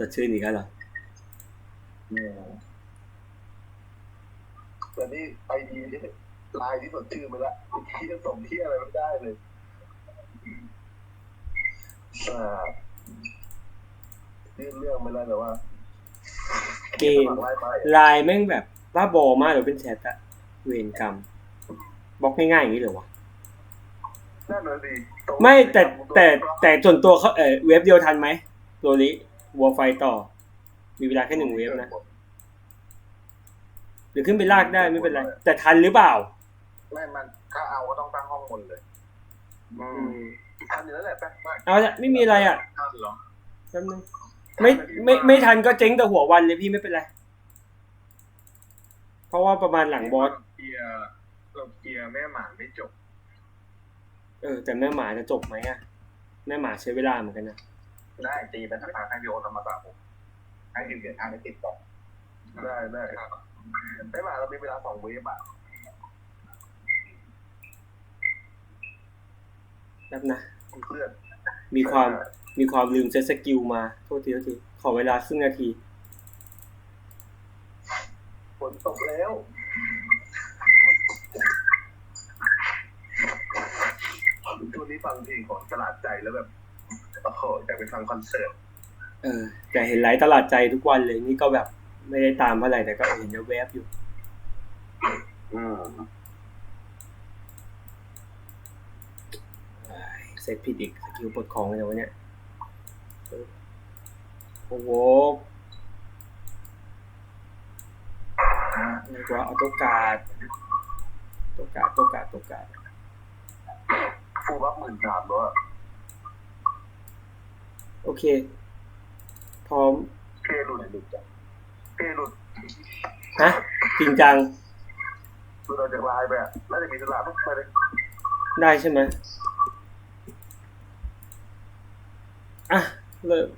สดชื่นอีกแล้วเหรอแต่นี่ไอดีลายที่สดชื่นไปละที่จะส่งที่อะไรไม่ได้เลยอ่ายื่นเรื่องไม่ได้แต่ว่าเกมไล่ไปไลน์แม่งแบบบ้าบอมากเลยเป็นแชทอะเวรกรรมบล็อกง่ายๆอย่างนี้เหรอวะนั่นน่ะสิไม่แต่แต่แต่ส่วนตัวเขาเออเว็บเดียวทันไหมโรลิ วัวไฟต่อ มีเวลาแค่หนึ่งเว็บนะ หรือขึ้นไปลากได้ไม่เป็นไร แต่ทันหรือเปล่า ไม่มันถ้าเอาก็ต้องตั้งห้องบนเลย อือืมมทันอยู่แล้วแหละแป๊บไม่เอาละไม่มีอะไรอะทันเหรอแป๊บนึงไม่ไม่ไม่ทันก็เจ๊งแต่หัววันเลยพี่ไม่เป็นไร เพราะว่าประมาณหลังบอสเกียร์เราเกียร์แม่หมาไม่จบ เออ แต่แม่หมาจะจบไหมอะแม่หมาใช้เวลาเหมือนกันนะ ได้ตีเป็นทางให้โยนธรรมศาสตร์ผมให้ถึงเดือนทางไม่ติดต่อได้ได้แม่หมาเรามีเวลาสองเวฟอะแป๊บนะเพื่อน มีความมีความลืมเซตสกิลมาโทษทีโทษทีขอเวลาครึ่งนาทีฝนตกแล้วช่วงนี้ฟังเพลงของตลาดใจแล้วแบบ โอ้โหอยากไปฟังคอนเสิร์ตเออแต่เห็นไลฟ์ตลาดใจทุกวันเลยนี่ก็แบบไม่ได้ตามเท่าไหร่แต่ก็เห็นแวบๆอยู่อืมเอ้ยเซตผิดอีกสกิลปลดของเลยวะเนี่ยเออโอ้โหอะไรวะออโต้การ์ดออโต้การ์ดออโต้การ์ดออโต้การ์ดฟูบัฟหมื่นสามแล้วอะ โอเค พร้อมเพหลุดหลุดจ้ะเพหลุดฮะจริงจังหลุดออกจากไลน์ไปอะน่าจะมีธุระต้องไปเลยได้ใช่ไหมอะเริ่ม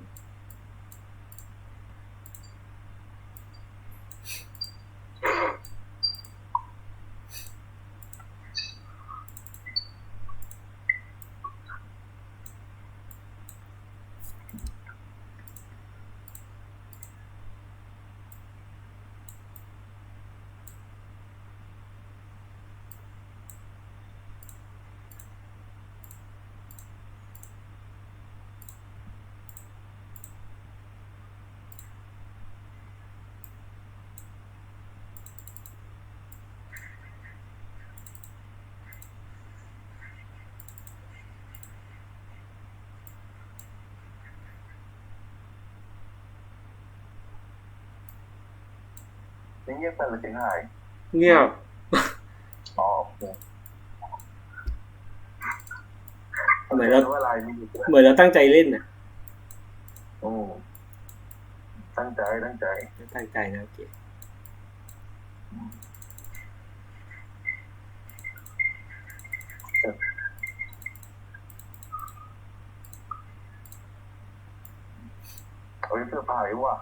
นี่ เงียบไปเลยเสียงหาย เงียบ อ๋อโอเคเหมือนเราว่าไลน์มีอยู่ด้วยเหมือนเราตั้งใจเล่นนะโอ้ ตั้งใจ ตั้งใจ ตั้งใจนะโอเคเฮ้ยเสื้อผ้าไอ้ว่ะ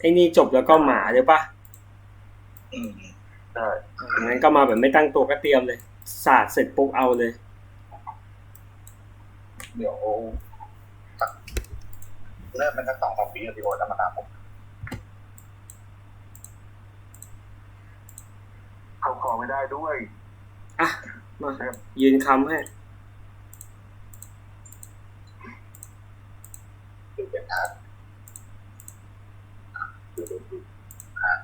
ไอ้นี่จบแล้วก็หมาเลยปะอืมใช่งั้นก็มาแบบไม่ตั้งตัวก็เตรียมเลยสาดเสร็จปุ๊บเอาเลย เดี๋ยวเริ่มเป็นสักสองสามปีแล้วที่โอจะมาตามผมเขาขอไม่ได้ด้วย อะ มายืนคำให้ คือเป็นอาร์ตคือเป็นอาร์ต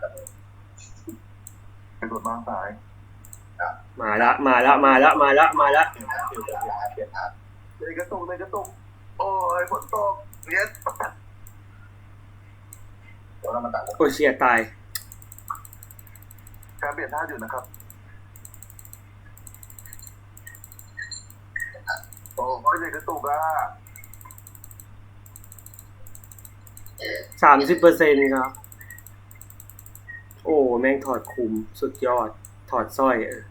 เป็นตัวบ้างสาย มา ละมาละมาละมาละมาละเลยกระตุกเลยกระตุกโอ้ยฝนตกเย็ดแล้วมันต่างโอเชียตายการเปลี่ยนท่าอยู่นะครับโอ้ยเลยกระตุกอะสามสิบเปอร์เซ็นต์ครับ โอ้ แม่งถอดคุมสุดยอด ถอดสร้อยเออ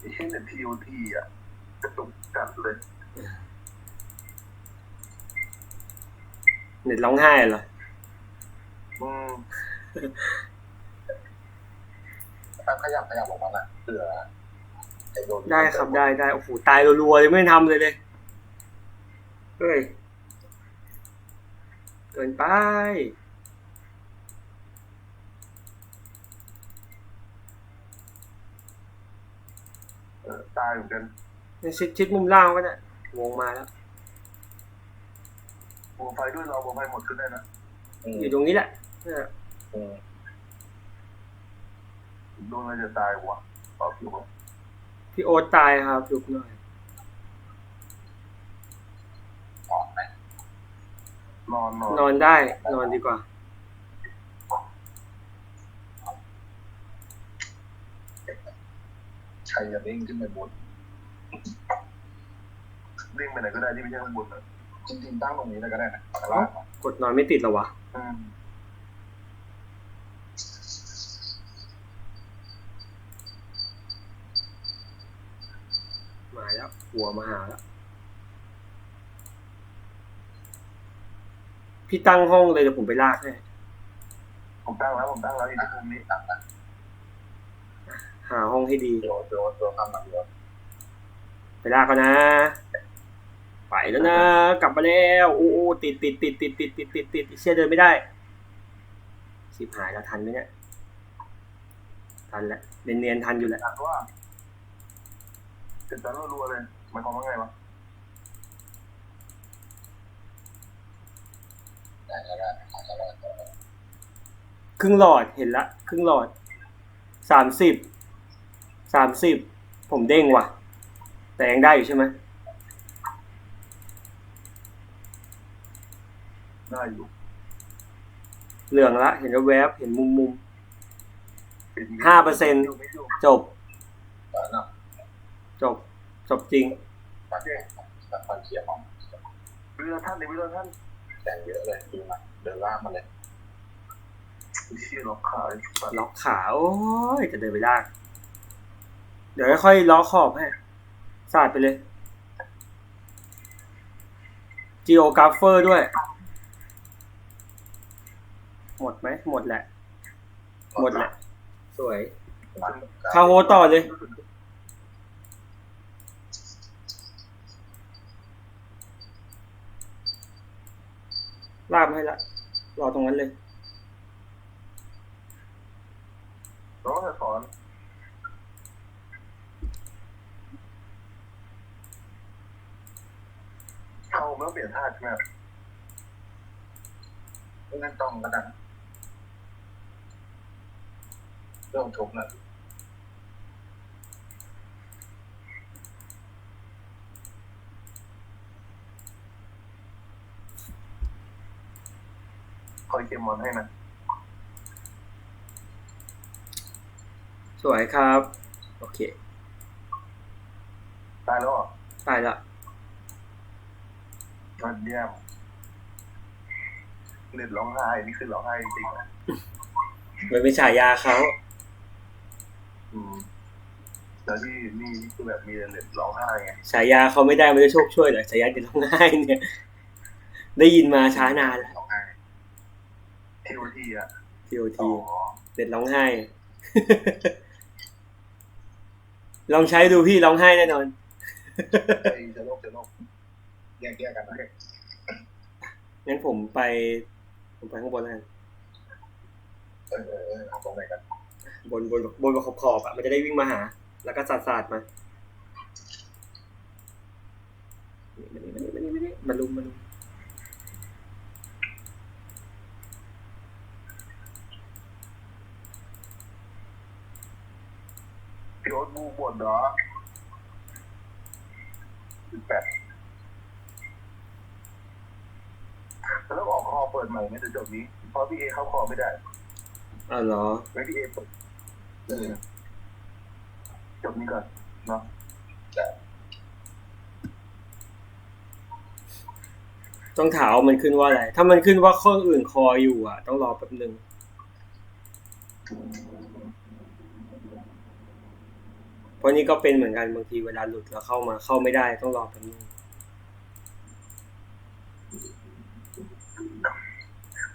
ไอ้เช่นทีโอทีอะกระตุกจัดเลยเน็ตร้องไห้เหรอ อืมถ้าขยับขยับออกมาน่ะเผื่อไอ้โดนได้ครับได้ได้โอ้โหตายรัวๆเลยไม่ทำเลยเลย เฮ้ย เกินไป เออตายเหมือนกันเนี่ยชิดชิดมุมล่างก็ได้วงมาแล้วโปรไฟล์ด้วยเราโปรไฟล์หมดขึ้นได้นะอยู่ตรงนี้แหละเนี่ยโดนอะไรจะตายวะตอบอยู่ว่าพี่โอ๊ตตายครับลุกหน่อยนอนนอนนอนได้ นอนดีกว่า ใค รจะเด้งขึ้นไปบนวิ่งไปไหนก็ได้ที่ไม่ใช่ข้างบนนะจริงๆตั้งตรงนี้เลยก็ได้นะแต่ล่างอะกดนอนไม่ติดเหรอวะ อืมมาแล้วหัวมาหาแล้ว พี่ตั้งห้องเลยเดี๋ยวผมไปลากให้ ผมตั้งแล้วผมตั้งแล้วอยู่ที่มุมนี้ตั้งนะ หาห้องให้ดีเดี๋ยวเดี๋ยวเดี๋ยวทำมันเดี๋ยวไปลากกันนะ ไปแล้วนะ กลับมาแล้วโอ้โอ้ติดติดติดติดติดติดติดติดเชื่อเดินไม่ได้สิบหายแล้วทันไหมเนี่ยทันแล้วเนียนๆทันอยู่แหละถามว่าเสร็จแล้วรัวๆเลยหมายความว่าไงวะได้ก็ได้ก็ได้ครึ่งหลอดเห็นละ ครึ่งหลอดสามสิบ สามสิบผมเด้งว่ะ แต่ยังได้อยู่ใช่ไหมได้อยู่เหลืองละ เห็นแวบๆเห็นมุมมุม5%อยู่ไม่อยู่ๆจบแต่น่ะจบ จบจริงปัดปัดฟันเขียวของวิโรท่านในวิโรท่านแต่งเยอะเลยดูมาเดินล่างมาเลยเชี่ยล็อกขาเลยปัดล็อกขา โอ้ยจะเดินไปได้เดี๋ยวค่อยล็อขอบให้สาดไปเลย geographer ด้วย หมดไหม หมดแหละ หมดแหละ สวยคาโฮต่อเลย ลากมาให้ละ รอตรงนั้นเลยน้องจะสอนเขา ไม่ต้องเปลี่ยนท่าใช่ไหมครับไม่งั้นต้องก็ได้เริ่มทุบแล้วคอยเกมมอนให้นะสวยครับ โอเค ตายแล้วเหรอตายละ ยอดเยี่ยมเน็ตร้องไห้นี่คือร้องไห้จริงๆนะมันเป็นฉายาเขาอืมแล้วที่นี่คือแบบมีเน็ตร้องไห้ไงฉายาเขาไม่ได้ไม่ได้โชคช่วยหรอกฉายาเด็ดร้องไห้เนี่ย ได้ยินมาช้านานแล้วร้องไห้ทีโอทีอะทีโออ๋ทีอเด็ดร้องไห้ ลองใช้ดูพี่ร้องไห้แน่นอนไอ้เจะโลกเจะโลก แยกแยกกันนะงั้นผมไป ผมไปข้างบนแล้วกันเออเออเออเอาตรงไหนกันบนบนบนกับขอบขอบๆอะมันจะได้วิ่งมาหา แล้วก็สาดสาดๆมามานี่มานี่มานี่มานี่มาลุมมาลุม พี่โอ๊ตบูบวดเหรอสิบแปดแล้วออกคอเปิดใหม่ไม่จะจบนี้ เพราะพี่เอเข้าคอไม่ได้อ้าวเหรอ ไม่พี่เอเปิดเออจบนี้ก่อนเนาะต้องถามว่ามันขึ้นว่าอะไร ถ้ามันขึ้นว่าข้ออื่นคออยู่อะ ต้องรอแป๊บหนึ่งเพราะนี่ก็เป็นเหมือนกันบางทีเวลาหลุดแล้วเข้ามาเข้าไม่ได้ต้องรอแป๊บหนึง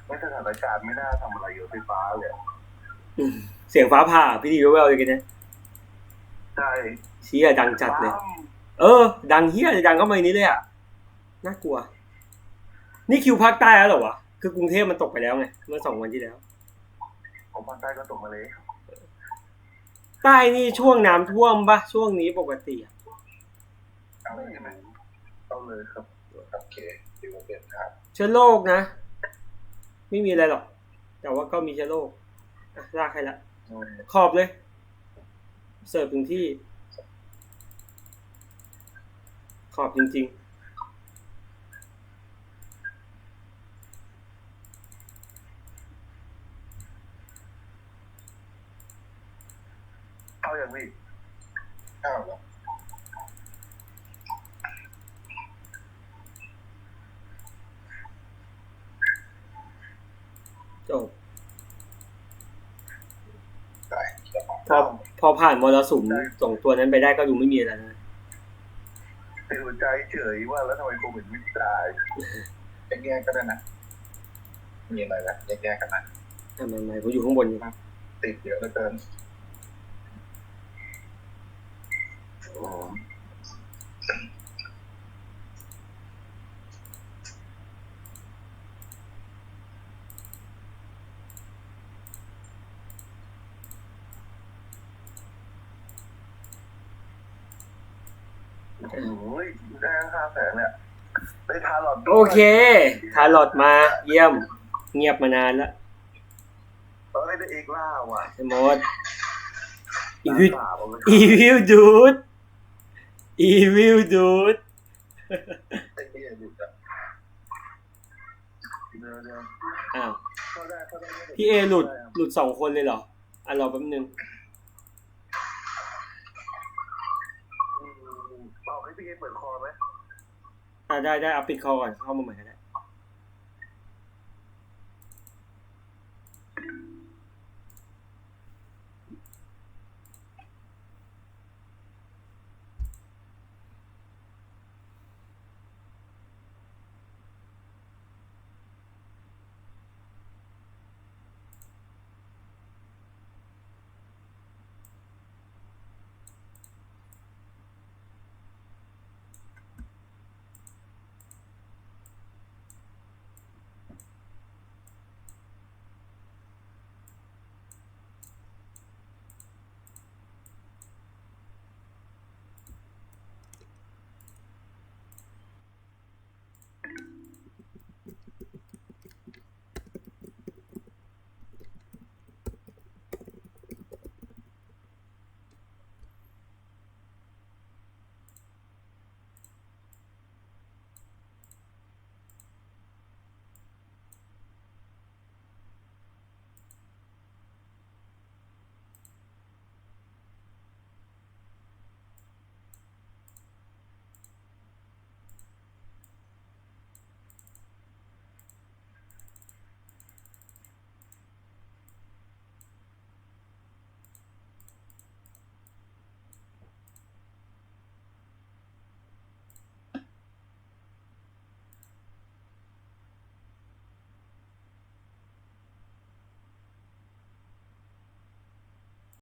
ไม่ สถานการณ์ไม่น่าทำอะไรเยอะไฟฟ้าเลยอะอืมเสียงฟ้าผ่าพี่ดีแววๆเลยกันนะใช่เชี้ยดังจัดเลย เออ ดังเฮียเลยดังเข้ามาในนี้เลยอะน่ากลัว นี่คิวภาคใต้แล้วเหรอวะคือกรุงเทพมันตกไปแล้วไงเมื่อสองวันที่แล้วผมภาคใต้ก็ตกมาเลยใต้นี่ช่วงน้ำท่วมปะช่วงนี้ปกติอะเอาเลยใช่ไหมเอาเลยครับโอเคถือว่าเป็นครับเชื้อโรคนะ ไม่มีอะไรหรอก แต่ว่าก็มีเชื้อโรคอะลากให้ละขอบเลย เสิร์ฟถึงที่ ขอบจริงเข้าอย่างนี้อ้าวเหรอๆจบ ได้แล้วก็ พอพอผ่านมรสุมส่งตัวนั้นไปได้ก็ดูไม่มีอะไรนะเป็นหัวใจเฉยว่าแล้วทำไมโควิดไม่ตายแยกๆก็ได้นะมีอะไรนะแยกๆกันนะทำไมไม่ผมอยู่ข้างบนอยู่ติดเยอะเหลือเกิน โอ้โอ้ยได้ห้าแสนเนี่ยได้ทาหลอดด้วยโอเค ทารอดมาเยี่ยม เงียบมานานแล้วเอ้ยได้เอกล่าว่ะไอ้มดอีวิวสามเอาเลยอีวิวดูดอีวิวดูดไอ้ที่หยุดอะเดี๋ยวเดี๋ยวอ้าวเข้าได้เข้าได้ไม่ได้พี่เอหลุดหลุดสองคนเลยเหรออะรอแป๊บนึง อืมบอก ให้พี่เอเปิดคอไหมอ่าได้ได้เอาปิดคอก่อนเข้ามาใหม่ก็ได้